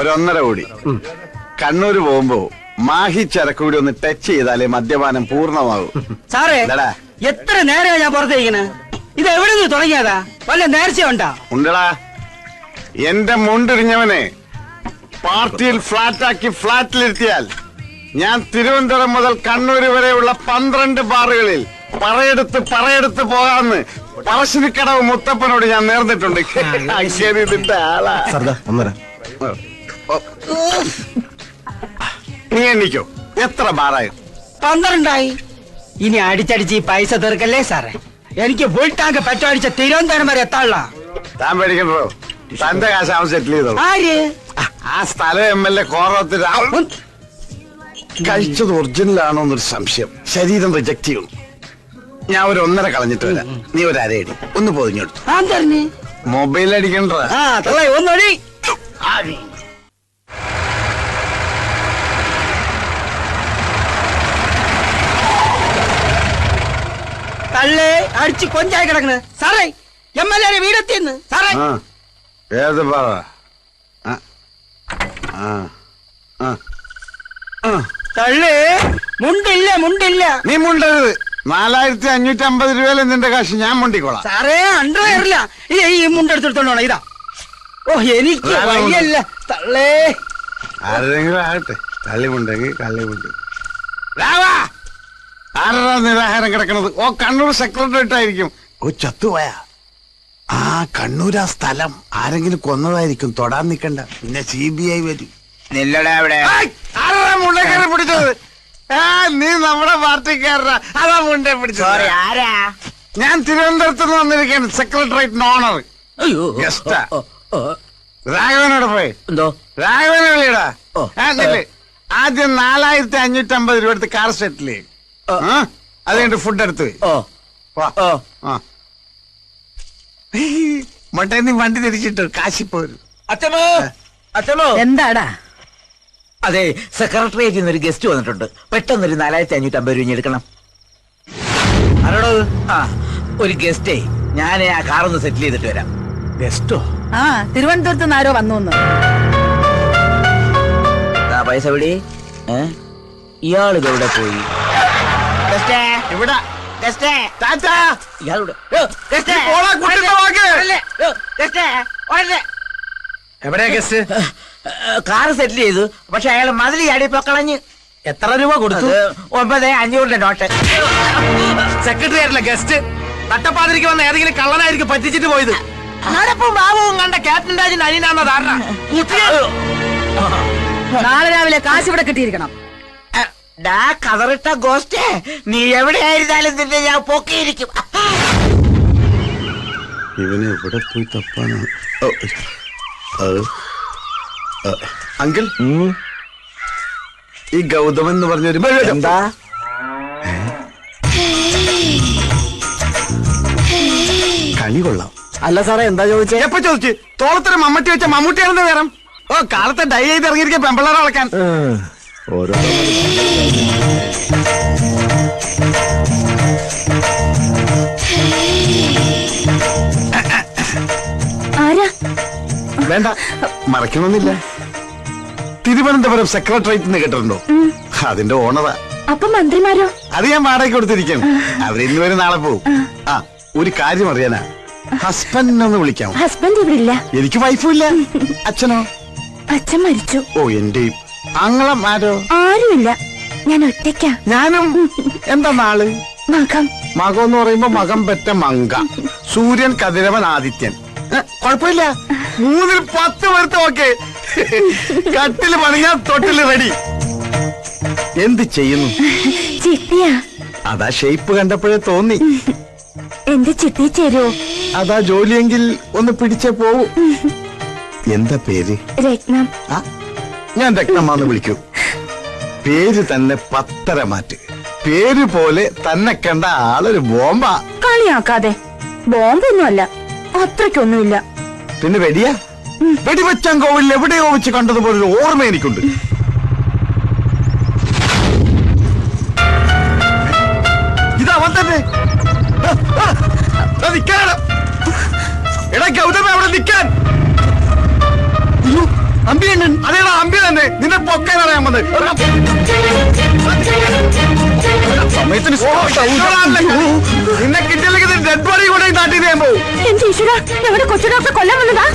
ഒരൊന്നര കോടി. കണ്ണൂര് പോകുമ്പോ മാഹി ചരക്കൂടി ഒന്ന് ടച്ച് ചെയ്താലേ മദ്യപാനം പൂർണമാകും. സാറേ എന്താടാ? എത്ര നേരമാണ് ഞാൻ പുറത്തേക്കണ് ഇത് എവിടെ നിന്ന് തുടങ്ങിയതാ? വല്ല നേർച്ച ഉണ്ടാ ഉണ്ടടാ. എന്റെ മുണ്ടിരിഞ്ഞവനെ പാർട്ടിയിൽ ഫ്ലാറ്റാക്കി ഫ്ലാറ്റിലിരുത്തിയാൽ ഞാൻ തിരുവനന്തപുരം മുതൽ കണ്ണൂര് വരെയുള്ള പന്ത്രണ്ട് ബാറുകളിൽ പറയെടുത്ത് പറയെടുത്ത് പോകാന്ന് പറശ്ശിനിക്കടവ് മുത്തപ്പനോട് ഞാൻ നേർന്നിട്ടുണ്ട്. ശരി ഇതിന്റെ ആളാ. ഒന്നര. നീ എണ്ണിക്കോ. എത്ര ബാറായി? പന്ത്രണ്ടായി. ഇനി അടിച്ചടിച്ച് ഈ പൈസ തീർക്കല്ലേ സാറേ? എനിക്ക് ഫുൾ ടാങ്ക് പെട്രോൾ അടിച്ച തിരുവനന്തപുരം വരെ എത്താനുള്ള. താൻ പേടിക്കണ്ടോ? തന്റെ കാശ് അവൻ സെറ്റിൽ ചെയ്തോളൂ. ആര്? ആ സ്ഥലം എം എൽ എ കോറത്തിൽ കഴിച്ചത് ഒറിജിനൽ ആണോ എന്നൊരു സംശയം. ശരീരം റിജക്ട് ചെയ്യുന്നു ഞാൻ ഒരു ഒന്നര കളഞ്ഞിട്ട് വരാം. നീ ഒരു അരയടി ഒന്ന് പൊതിഞ്ഞെടുത്തു. മൊബൈൽ അടിക്കണ്ട ഒന്നൊടി. തള്ളേ അടിച്ച് കൊഞ്ചായി കിടക്കണ്. സാറേ എം എൽ എ വീടെത്തിയെന്ന്. സാറേ. ഏത്. തള്ളേ മുണ്ടില്ല മുണ്ടില്ല. നീ മുണ്ടരുത്. നാലായിരത്തി അഞ്ഞൂറ്റി അമ്പത് രൂപയിലെ നിന്റെ കാശ് ഞാൻ മുണ്ടിക്കോളാം. സാറേ അണ്ടറില്ല ഈ മുണ്ടെടുത്തോണ്ടോ ഇതാ. ഓ എനിക്ക്. വയ്യല്ല തള്ളേ. ആരെങ്കിലും ആകട്ടെ. തള്ളിമുണ്ടെങ്കിൽ കള്ളിമുണ്ട് ആരാ നിരാഹാരം കിടക്കണത്? ഓ കണ്ണൂർ സെക്രട്ടേറിയറ്റ് ആയിരിക്കും ഓ ചത്തുപോയ. ആ കണ്ണൂർ ആ സ്ഥലം. ആരെങ്കിലും കൊന്നതായിരിക്കും. തൊടാൻ നിക്കണ്ട. പിന്നെ സി ബി ഐ വരും. നില്ലടാ അവിടെ. മുണ്ടക്കാരെ പിടിച്ചത്? ആ നീ നമ്മുടെ പാർട്ടിക്കാരനാ. അതാ മുണ്ടേ പിടിച്ചത്. സോറി ആരാ? ഞാൻ തിരുവനന്തപുരത്ത് നിന്ന് വന്നിരിക്കുകയാണ് സെക്രട്ടേറിയറ്റ് ഓണർ. അയ്യോ. ഗസ്റ്റാ. രാഘവനോട് പോയി. എന്തോ? രാഘവനെ വിളിയടാ. ഓ. ആ, നില്ല്. ആദ്യം നാലായിരത്തി അഞ്ഞൂറ്റി അമ്പത് രൂപ എടുത്ത് കാർ സെറ്റിൽ ചെയ്യും. ഓ. ആ? അത് കഴിഞ്ഞിട്ട് ഫുഡ് എടുത്ത് പോയി. ഓ വാ. ആ. മട്ടേ നീ വണ്ടി തിരിച്ചിട്ട് കാശി പോരും. അച്ഛമോ അച്ഛമോ എന്താടാ? അതെ സെക്രട്ടറിയേറ്റിൽ നിന്ന് ഒരു ഗസ്റ്റ് വന്നിട്ടുണ്ട്. പെട്ടെന്ന് ഒരു നാലായിരത്തി അഞ്ഞൂറ്റി അമ്പത് രൂപ എടുക്കണം. ആരോടോ ആ ഒരു ഗസ്റ്റേ ഞാൻ ആ കാറൊന്ന് സെറ്റിൽ ചെയ്തിട്ട് വരാം. ഗസ്റ്റോ ആ തിരുവനന്തപുരത്ത് നിന്ന് ആരോ വന്നു പൈസ വിടി ഏ? ഇയാളിത് എവിടെ പോയി? എവിടെയാ ഗസ്റ്റ് കാറ് സെറ്റിൽ ചെയ്തു. പക്ഷെ അയാൾ മതിൽ ചാടിയപ്പോ കളഞ്ഞ്. എത്ര രൂപ കൊടുത്തു? ഒമ്പത് അഞ്ഞൂറിന്റെ നോട്ട്. സെക്രട്ടറി ആയിട്ടില്ല ഗസ്റ്റ്. തട്ടപ്പാതിരിക്ക് വന്ന ഏതെങ്കിലും കള്ളനായിരിക്കും പറ്റിച്ചിട്ട് പോയത്. നടപ്പും ബാബുവും കണ്ട ക്യാപ്റ്റൻ രാജൻ അനിയനാന്ന ധാരണ. നാളെ രാവിലെ കാശ് ഇവിടെ കിട്ടിയിരിക്കണം. ഡാ കതറിട്ട ഗോസ്റ്റേ നീ എവിടെയായിരുന്നാലും നിന്നെ ഞാൻ പൊക്കിയിരിക്കും. ഇവനെ എവിടെ പോയി. ആ, അങ്കിൾ? ഈ ഗൗതമൻ എന്ന് പറഞ്ഞൊരു എന്താ? കണി കൊള്ളാം. അല്ല സാറേ എന്താ ചോദിച്ചേ? എപ്പോ ചോദിച്ചു? തോളത്തിന് മമ്മട്ടി വെച്ച മമ്മൂട്ടിയാണെന്ന് വേറെ. ഓ കാലത്തെ ഡൈ ചെയ്ത് ഇറങ്ങിയിരിക്കാൻ പെമ്പിള്ളേരെ വളക്കാൻ. ഓരോ വേണ്ട. മറക്കണമെന്നില്ല തിരുവനന്തപുരം സെക്രട്ടേറിയറ്റ് കേട്ടിട്ടുണ്ടോ? അതിന്റെ ഓണറാ അപ്പൊ മന്ത്രിമാരോ? അത് ഞാൻ വാടക കൊടുത്തിരിക്കും. അവരിന്ന് വരെ നാളെ പോവും. ആ. ഒരു കാര്യം അറിയാനാ. ഹസ്ബൻഡിനെ ഒന്ന് വിളിക്കാം. ഹസ്ബൻഡ് ഇവിടെ ഇല്ല. എനിക്ക് വൈഫും ഇല്ല. അച്ഛനോ? അച്ഛൻ മരിച്ചു. ഓ എന്റെ അങ്ങളം ആരോ? ആരുമില്ല. ഞാൻ ഒറ്റയ്ക്കാ. ഞാനും? എന്താ നാൾ? മകം. മകം എന്ന് പറയുമ്പോ മകം പെറ്റ മങ്ക. സൂര്യൻ കതിരവൻ ആദിത്യൻ. കൊഴപ്പില്ല കുഴപ്പമില്ല. മൂന്നിൽ പത്ത് പേർത്ത് ഓക്കെ കട്ടിൽ പണിഞ്ഞാ തൊട്ടിൽ റെഡി എന്ത് ചെയ്യുന്നു? ചിട്ടിയാ അതാ ഷേപ്പ് കണ്ടപ്പോഴേ തോന്നി. എന്റെ ചിട്ടി ചേരുവോ അതാ ജോലിയെങ്കിൽ ഒന്ന് പിടിച്ചേ പോവൂ. എന്താ പേര്? രത്നം. ഞാൻ രക്തമാന്ന് വിളിക്കൂ. പേര് തന്നെ പത്തര മാറ്റ്. പേര് പോലെ തന്നെ കണ്ട ആളൊരു ബോംബാ. കളിയാക്കാതെ. ബോംബൊന്നുമല്ല. അത്രയ്ക്കൊന്നുമില്ല. പിന്നെ വെടിയാ? വെടിവെച്ചാൻ കോവിലിൽ എവിടെയോ വെച്ച് കണ്ടതുപോലെ ഒരു ഓർമ്മ എനിക്കുണ്ട്. ഇതാ അവൻ തന്നെ നിക്കാനാണ്. എടാ ഗൗതമ അവിടെ നിക്കാൻ. അമ്പിയണ്ണൻ. അതേടാ അമ്പി തന്നെ? നിന്നെ പൊക്കാൻ അറിയാൻ വന്നത്. നിന്നെ കിട്ടില്ലെങ്കിൽ ഡെഡ് ബോഡി കൂടെ നാട്ടിൽ ഞാൻ പോകും. എന്റെ ഈശ്വര ഞങ്ങളുടെ കൊച്ചു ഡോക്ടർ കൊല്ലം വന്നതാ.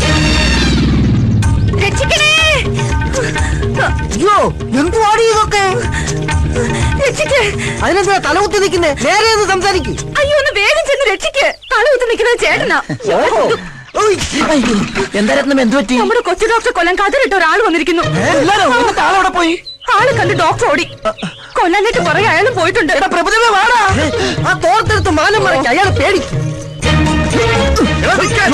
രക്ഷിക്കണേ. അയ്യോ എന്തുവാടി ഇതൊക്കെ? രക്ഷിക്ക്. അതിനെന്താ തലകുത്തി നിൽക്കുന്നേ? നേരെ ഒന്ന് സംസാരിക്കും. അയ്യോ ഒന്ന് വേഗം ചെന്ന് രക്ഷിക്ക്. ആളുകുത്തി നിൽക്കുന്നത് ചേട്ടനാ. എന്ത് പറ്റി? നമ്മുടെ കൊച്ചു ഡോക്ടർ കൊല്ലം കതിരിട്ട ഒരാൾ വന്നിരിക്കുന്നു. ആളവിടെ പോയി? ആൾ കണ്ട് ഡോക്ടർ ഓടി. കൊല്ലാനായിട്ട് കുറെ അയാളും പോയിട്ടുണ്ട്. പ്രഭുദേവ വാടാ. ആ തോർത്തെടുത്ത് മാനം മറയ്ക്ക് അയാൾ പേടി എടാ നിക്കാൻ.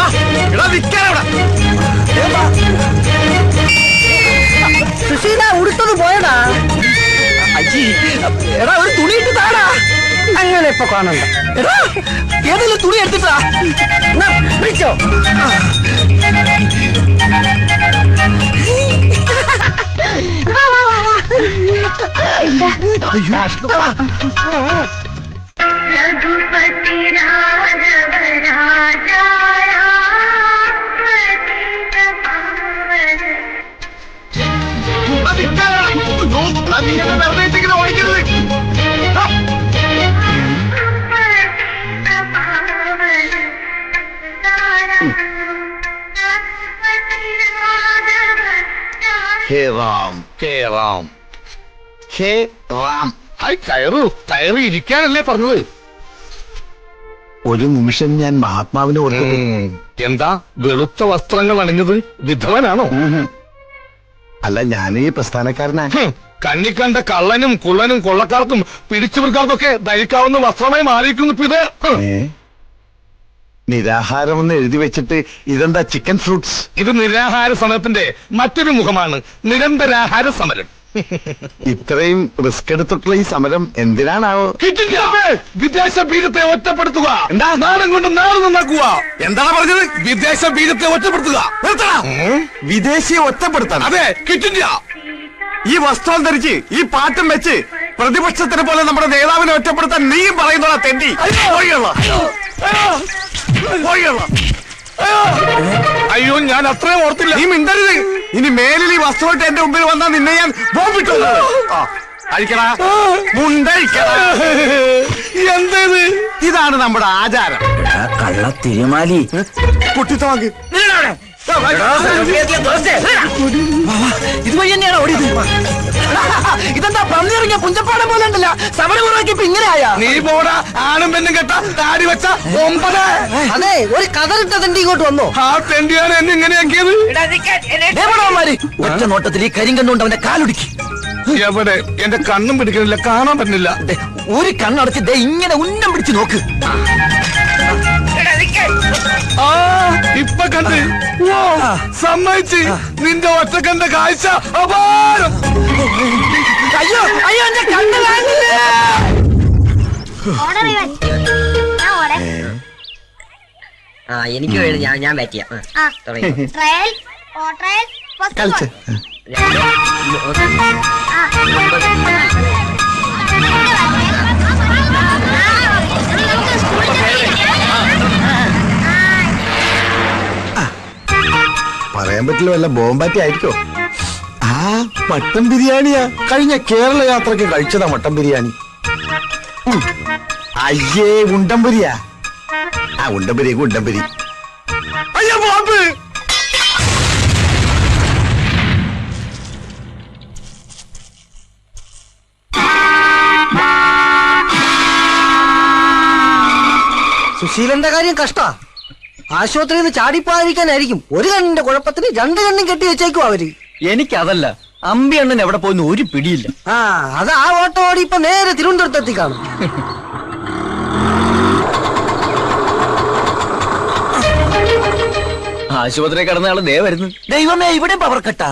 ആ, എടാ നിക്കാൻ സുശീല ഉടുത്തത് പോയടാ. അജി എടാ ഒരു തുണി ഇട്ട് താടാ. അങ്ങനെ ഇപ്പൊ കാണണ്ട. എടാ ഏതെങ്കിലും തുണി എടുത്തിട്ടാ. എന്നാ, Hey Ram, hey Ram. പക്ഷേ അത് കയറി. ഇരിക്കാനല്ലേ പറഞ്ഞത്. ഒരു നിമിഷം ഞാൻ മഹാത്മാവിനെ ഓർത്തു എന്താ വെളുത്ത വസ്ത്രങ്ങൾ അണിഞ്ഞത് വിധവനാണോ? അല്ല ഞാൻ ഈ പ്രസ്ഥാനക്കാരനാ. കണ്ണിക്കണ്ട കണ്ട കള്ളനും കുള്ളനും കൊള്ളക്കാർക്കും പിടിച്ചുവർക്കാർക്കൊക്കെ ധരിക്കാവുന്ന വസ്ത്രമായി മാറിയിരിക്കുന്നു ഇത് നിരാഹാരം എന്ന് എഴുതി വെച്ചിട്ട് ഇതെന്താ ചിക്കൻ ഫ്രൂട്ട്സ്? ഇത് നിരാഹാര സമരത്തിന്റെ മറ്റൊരു മുഖമാണ്. നിരന്തരാഹാര സമരം. ഇത്രയും റിസ്ക് എടുത്തിട്ടുള്ള ഈ സമരം എന്തിനാണാവോ? വിദേശ ബീജത്തെ ഒറ്റപ്പെടുത്തുക. എന്താ? നാടൻ കൊണ്ട് നാട് നന്നാക്കുക. എന്താണ് പറഞ്ഞത്? വിദേശ ബീജത്തെ ഒറ്റപ്പെടുത്തുക. വിദേശിയെ ഒറ്റപ്പെടുത്താൻ അതെ കിറ്റില്ല ഈ വസ്ത്രം ധരിച്ച് ഈ പാട്ടും വെച്ച് പ്രതിപക്ഷത്തിനെ പോലെ നമ്മുടെ നേതാവിനെ ഒറ്റപ്പെടുത്താൻ നീയും പറയുന്നതാ തെണ്ടി. പോയുള്ള പോയിള്ള അയ്യോ ഞാൻ അത്രയും ഓർത്തില്ല. നീ മിണ്ടരുത്. ഇനി മേലിൽ ഈ വസ്തുവായിട്ട് എന്റെ മുമ്പിൽ വന്നാൽ നിന്നെ ഞാൻ ബോംബിട്ടു അഴിക്കടാ. മുണ്ടഴിക്കടാ. എന്തേത് ഇതാണ് നമ്മുടെ ആചാരം. കള്ള തിരുമാലി കുട്ടിത്തോക്ക് ഇതുവഴി തന്നെയാണ് ഓടിയത് ഇതെന്താ പന്നിറങ്ങിയ പുഞ്ചപ്പാടം പോലെ ഉണ്ടല്ല? സമരം ഉറക്കിയപ്പോ ഇങ്ങനെ ആയാ? നീ പോടാ ആണും പെണ്ണും കെട്ട താടി വെച്ച ഒമ്പത്. അതെ ഒരു കതറിട്ട തണ്ടി ഇങ്ങോട്ട് വന്നോ? ആ തെണ്ടിയാണ് എന്നെ ഇങ്ങനെയാക്കിയത് ഒറ്റ നോട്ടത്തിൽ ഈ കരിങ്കണ്ണുകൊണ്ട് അവന്റെ കാലൊടുക്കി. എവിടെ? എന്റെ കണ്ണും പിടിക്കണില്ല കാണാൻ പറ്റുന്നില്ല. ദേ, ഒരു കണ്ണടച്ച് ദേ ഇങ്ങനെ ഉന്നം പിടിച്ച് നോക്ക്. ആ ഇപ്പൊ കണ്ട്. ഓ സമ്മതിച്ച്. നിന്റെ ഒറ്റക്കണ്ട കാഴ്ച അപാരം. അയ്യോ അയ്യോ എന്റെ കണ്ണ് കാണില്ലേ ഓർഡർ ഇവൻ ഞാൻ ഓർഡർ ആ എനിക്ക് വേണ്ടി ഞാൻ ഞാൻ ബാറ്റ് ചെയ്യാം. ആ, ആ. തുടങ്ങി. ട്രയൽ ഓ ട്രയൽ ഫസ്റ്റ് കളിച്ച്. പറയാൻ പറ്റില്ല വല്ല ബോംബാറ്റി ആയിരിക്കോ? ആ മട്ടൻ ബിരിയാണിയാ. കഴിഞ്ഞ കേരള യാത്രയ്ക്ക് കഴിച്ചതാ മട്ടൻ ബിരിയാണി. അയ്യേ ഉണ്ടംപുരിയാ. ആ ഉണ്ടംപുരി ഉണ്ടംപുരി അയ്യോ സുശീലന്റെ കാര്യം കഷ്ടാ. ആശുപത്രിയിൽ നിന്ന് ചാടിപ്പോയിരിക്കാനായിരിക്കും ഒരു കണ്ണിന്റെ കുഴപ്പത്തിന് രണ്ട് കണ്ണും കെട്ടി വെച്ചേക്കും അവർ. എനിക്കതല്ല. അമ്പി അണ്ണൻ എവിടെ പോയെന്ന് ഒരു പിടിയില്ല. ആ അത് ആ ഓട്ടോ ഓടി ഇപ്പൊ നേരെ തിരുവനന്തപുരത്ത് എത്തി കാണും. ആശുപത്രി കിടന്ന ആൾ ദേ വരുന്നു. ദൈവമേ ഇവിടെ പവർ കെട്ടാ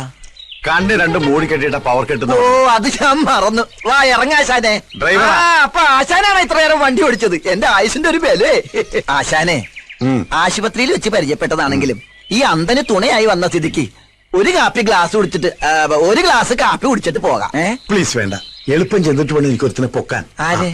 കണ്ണ് രണ്ട് മൂടി കെട്ടിയിട്ട പവർ കെട്ടുന്നു ഓ അത് ഞാൻ മറന്നു. വാ ഇറങ്ങാശാനെ ആ അപ്പൊ ആശാനാണ് ഇത്ര നേരം വണ്ടി ഓടിച്ചത്? എന്റെ ആയുസിന്റെ ഒരു ബലേ. ആശാനെ. ആശുപത്രിയിൽ വെച്ച് പരിചയപ്പെട്ടതാണെങ്കിലും ഈ അന്തന് തുണയായി വന്ന സ്ഥിതിക്ക് ഒരു കാപ്പി ഗ്ലാസ് കുടിച്ചിട്ട് ആ, ഒരു ഗ്ലാസ് കാപ്പി കുടിച്ചിട്ട് പോകാം. ഏ? പ്ലീസ് വേണ്ട. എളുപ്പം ചെന്നിട്ട് വേണം എനിക്ക് ഒരുത്തിനെ പൊക്കാൻ അതെ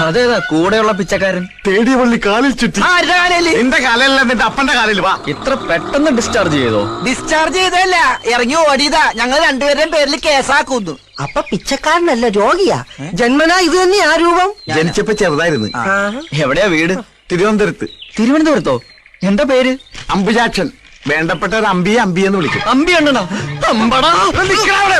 അതേതാ കൂടെയുള്ള പിച്ചക്കാരൻ? തേടിയ പള്ളി കാലിൽ ചുറ്റി. ആരുടെ കാലയിൽ നിന്റെ കാലല്ല നിന്റെ അപ്പന്റെ കാലിൽ വാ. ഇത്ര പെട്ടെന്ന് ഡിസ്ചാർജ് ചെയ്തോ? ഡിസ്ചാർജ് ചെയ്തല്ല ഇറങ്ങി ഓടിയതാ. ഞങ്ങൾ രണ്ടുപേരുടെയും പേരിൽ കേസാക്കുന്നു. അപ്പൊ പിച്ചക്കാരനല്ല രോഗിയാ. ജന്മനാ ഇത് തന്നെയാ രൂപം? ജനിച്ചപ്പോ ചെറുതായിരുന്നു. എവിടെയാ വീട്? തിരുവനന്തപുരത്ത്. തിരുവനന്തപുരത്തോ? എന്താ പേര്? അമ്പുജാക്ഷൻ വേണ്ടപ്പെട്ട ഒരു അമ്പിയെ അമ്പിയെന്ന് വിളിക്കും. അമ്പി അണ്ണനാ? അമ്പടാ നിക്കടാ അവിടെ.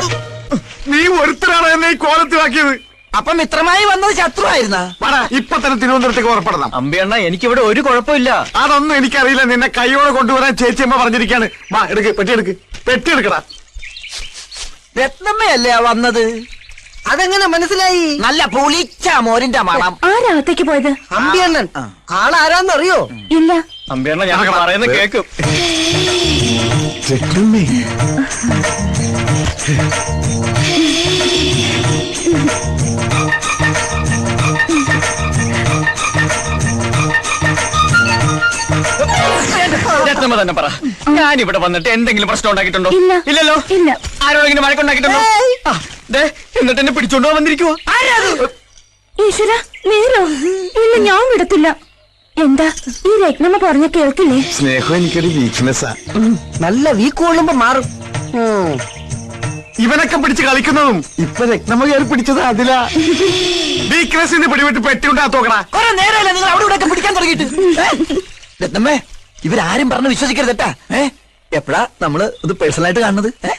നീ ഒരുത്തരാണ് എന്നെ ഈ കോലത്തിലാക്കിയത് അപ്പൊ മിത്രമായി വന്നത് ശത്രുവായിരുന്ന? വാടാ ഇപ്പൊ തന്നെ തിരുവനന്തപുരത്തേക്ക് ഉറപ്പെടണം അമ്പി എനിക്ക് ഇവിടെ ഒരു കുഴപ്പമില്ല. അതൊന്നും എനിക്കറിയില്ല. നിന്നെ കൈയോടെ കൊണ്ടുവരാൻ ചേച്ചിയമ്മ പറഞ്ഞിരിക്കാണ്. വാ എടുക്ക് പെട്ടി എടുക്ക്. പെട്ടി എടുക്കടാ. രത്നമ്മയല്ലേ ആ വന്നത്? അതെങ്ങനെ മനസ്സിലായി? നല്ല പുളിച്ച മോരിന്റെ മണം. ആരാകത്തേക്ക് പോയത്? അമ്പിയണ്ണൻ. ആളാരാന്നറിയോ? ഇല്ല. അമ്പി ഞാൻ പറയുന്ന കേക്കും. രത്നമ്മ തന്നെ പറ. ഞാൻ ഇവിടെ വന്നിട്ട് എന്തെങ്കിലും പ്രശ്നം ഉണ്ടാക്കിയിട്ടുണ്ടോ? ഇല്ലല്ലോ? ഇല്ല. ആരോടെങ്കിലും വഴക്കുണ്ടാക്കിയിട്ടുണ്ടോ? എന്നിട്ട് എന്നെ പിടിച്ചോണ്ട് വന്നിരിക്കുവോ. ഈശ്വര നേരോ? ഇല്ല ഞാൻ വിടത്തില്ല. എന്താ ഈ രത്നമ്മ പറഞ്ഞ കേൾക്കില്ലേ? സ്നേഹം എനിക്കൊരു വീക്ക്നെസ്സാ നല്ല വീക്ക് കൊള്ളുമ്പോ മാറും. ഇവനൊക്കെ പിടിച്ച് കളിക്കുന്നതും ഇപ്പൊ രക്തമ കയറി പിടിച്ചത് അതിലാ. വീക്ക്നെസ്സിന് പിടിവിട്ട് പെട്ടിണ്ടാ കൊണ്ടാത്തോക്കടാ കുറെ നേരമല്ലേ നിങ്ങൾ അവിടെ ഇവിടെ പിടിക്കാൻ തുടങ്ങിയിട്ട്? രത്നമ്മേ ഇവരാരും പറഞ്ഞ് വിശ്വസിക്കരുതട്ടാ ഏ? എപ്പോഴാ നമ്മൾ ഇത് പേഴ്സണലായിട്ട് കാണുന്നത്? ഏ?